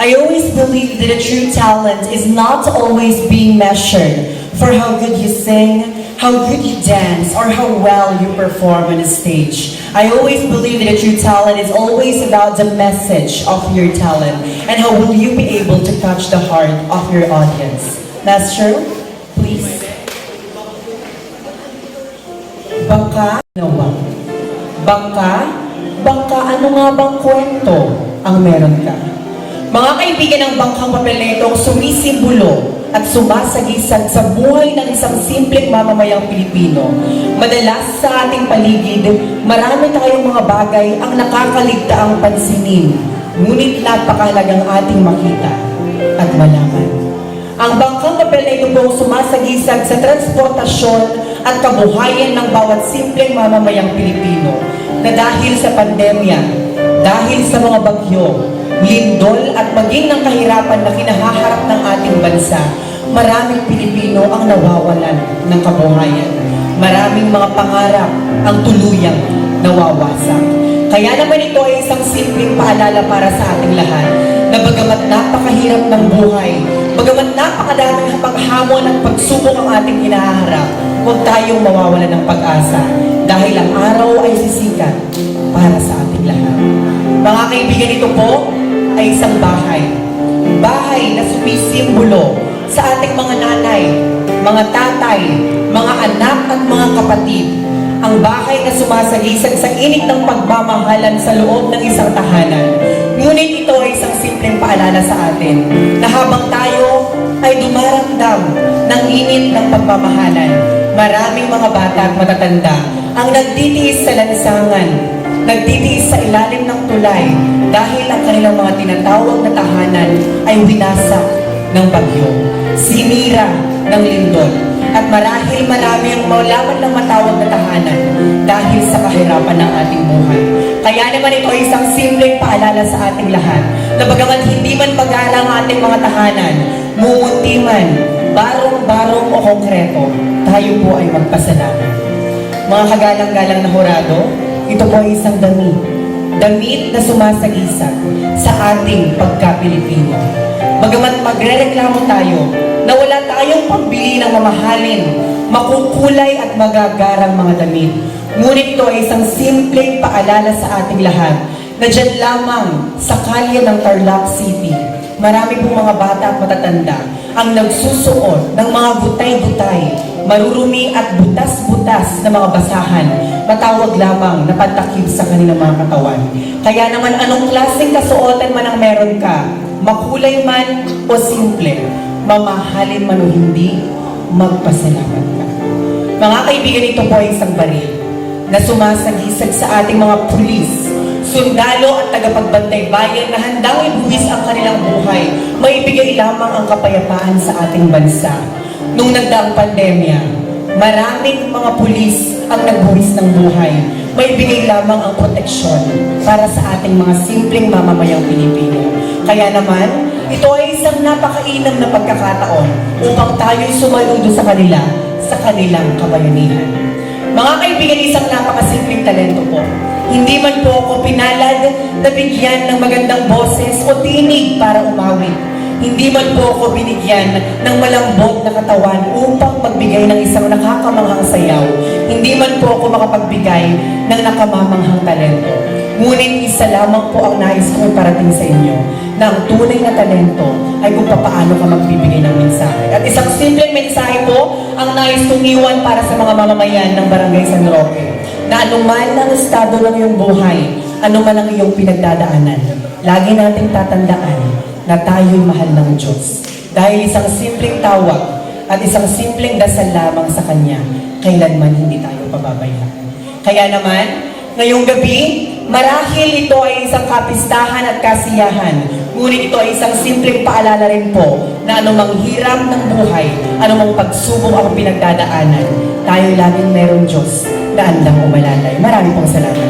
I always believe that a true talent is not always being measured for how good you sing, how good you dance, or how well you perform on a stage. I always believe that a true talent is always about the message of your talent and how will you be able to touch the heart of your audience. True? Please. Bangka, ano ba? Bangka? Bangka, ano nga bang kwento ang meron ka? Mga kaibigan ng bangkang papel na itong sumisimbolo at sumasagisag sa buhay ng isang simpleng mamamayang Pilipino. Madalas sa ating paligid, marami tayong mga bagay ang nakakaligtaang pansinin. Ngunit napakahalagang ating makita at malaman. Ang bangkang papel na ito pong sumasagisag sa transportasyon at kabuhayan ng bawat simpleng mamamayang Pilipino na dahil sa pandemya, dahil sa mga bagyo, lindol at maging ng kahirapan na kinahaharap ng ating bansa, maraming Pilipino ang nawawalan ng kabuhayan. Maraming mga pangarap ang tuluyang nawawasak. Kaya naman ito ay isang simpleng paalala para sa ating lahat na bagamat napakahirap ng buhay, bagamat napakadaming paghamon at pagsubok ang ating inaharap, huwag tayong mawawalan ng pag-asa dahil ang araw ay sisikat para sa ating lahat. Mga kaibigan, ito po ay isang bahay. Bahay na sumisimbolo sa ating mga nanay, mga tatay, mga anak at mga kapatid. Ang bahay na sumasagisag sa init ng pagmamahalan sa loob ng isang tahanan. Ngunit ito ay isang simpleng paalala sa atin na habang tayo ay dumaramdam ng init ng pagmamahalan, maraming mga bata at matatanda ang nagtitiis sa lansangan, nagtitiis sa ilalim ng tulay dahil ang kanilang mga tinatawag na tahanan ay winasak ng bagyo, sinira ng lindol, at marahil marami ang maulaman ng matawag na tahanan dahil sa kahirapan ng ating buhay. Kaya naman ito ay isang simpleng paalala sa ating lahat na bagamat hindi man pag-aala ang ating mga tahanan, mumunti man, barong-barong o konkreto, tayo po ay magpasalamat. Mga kagalang-galang na horado, ito po ay isang damit. Damit na sumasagisag sa ating pagka-Pilipino. Bagamat magre-reklamo tayo na wala tayong pambili ng mamahalin, makukulay at magagarang mga damit. Ngunit ito ay isang simpleng paalala sa ating lahat na dyan lamang sa kalye ng Tarlac City, marami pong mga bata at matatanda ang nagsusuot ng mga butay-butay, marurumi at butas-butas na mga basahan, matawag lamang na pantakip sa kanilang mga katawan. Kaya naman anong klaseng kasuotan man ang meron ka, makulay man o simple, mamahalin man o hindi, magpasalamat ka. Mga kaibigan, ito po ay isang baril na sumasagisag sa ating mga pulis, sundalo at tagapagbantay bayan na handang ibuwis ang kanilang buhay, maibigay lamang ang kapayapaan sa ating bansa. Nung nagdaang pandemya, maraming mga pulis ang nagbuwis ng buhay, maibigay lamang ang proteksyon para sa ating mga simpleng mamamayang Pilipino. Kaya naman, ito ay isang napakainam na pagkakataon upang tayo'y sumaludo sa kanila sa kanilang kabayanihan. Mga kaibigan, isang napakasimpleng talento po. Hindi man po ako pinalad na bigyan ng magandang boses o tinig para umawit. Hindi man po ako binigyan ng malambot na katawan upang magbigay ng isang nakakamanghang sayaw. Hindi man po ako makapagbigay ng nakamamanghang talento. Ngunit isa lamang po ang nais kong parating sa inyo na ang tunay na talento ay kung paano ka magbibigay ng mensahe. At isang simpleng mensahe po ang nais kong iwan para sa mga mamamayan ng Barangay San Roque na anuman ang estado ng iyong buhay, anuman ang iyong pinagdadaanan, lagi nating tatandaan na tayo'y mahal ng Diyos. Dahil isang simpleng tawag at isang simpleng dasal lamang sa Kanya, kailanman hindi tayo pababayaan. Kaya naman, ngayong gabi, marahil ito ay isang kapistahan at kasiyahan, ngunit ito ay isang simpleng paalala rin po na anumang hirap ng buhay, anumang pagsubok ang pinagdadaanan, tayo laging meron Diyos na andang umalalay. Marami pong salamat.